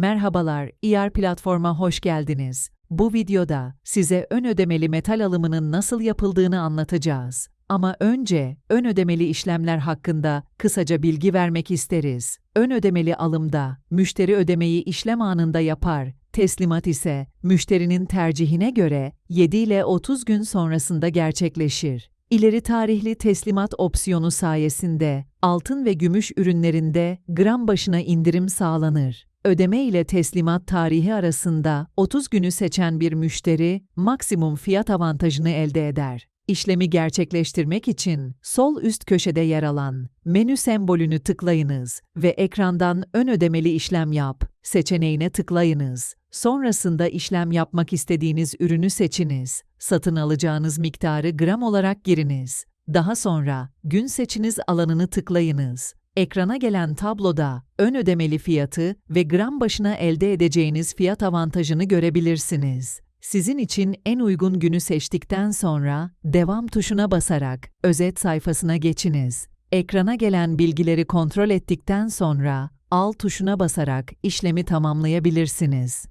Merhabalar, ER platforma hoş geldiniz. Bu videoda size ön ödemeli metal alımının nasıl yapıldığını anlatacağız. Ama önce ön ödemeli işlemler hakkında kısaca bilgi vermek isteriz. Ön ödemeli alımda müşteri ödemeyi işlem anında yapar, teslimat ise müşterinin tercihine göre 7 ile 30 gün sonrasında gerçekleşir. İleri tarihli teslimat opsiyonu sayesinde altın ve gümüş ürünlerinde gram başına indirim sağlanır. Ödeme ile teslimat tarihi arasında 30 günü seçen bir müşteri maksimum fiyat avantajını elde eder. İşlemi gerçekleştirmek için sol üst köşede yer alan menü sembolünü tıklayınız ve ekrandan ön ödemeli işlem yap seçeneğine tıklayınız. Sonrasında işlem yapmak istediğiniz ürünü seçiniz. Satın alacağınız miktarı gram olarak giriniz. Daha sonra gün seçiniz alanını tıklayınız. Ekrana gelen tabloda ön ödemeli fiyatı ve gram başına elde edeceğiniz fiyat avantajını görebilirsiniz. Sizin için en uygun günü seçtikten sonra devam tuşuna basarak özet sayfasına geçiniz. Ekrana gelen bilgileri kontrol ettikten sonra al tuşuna basarak işlemi tamamlayabilirsiniz.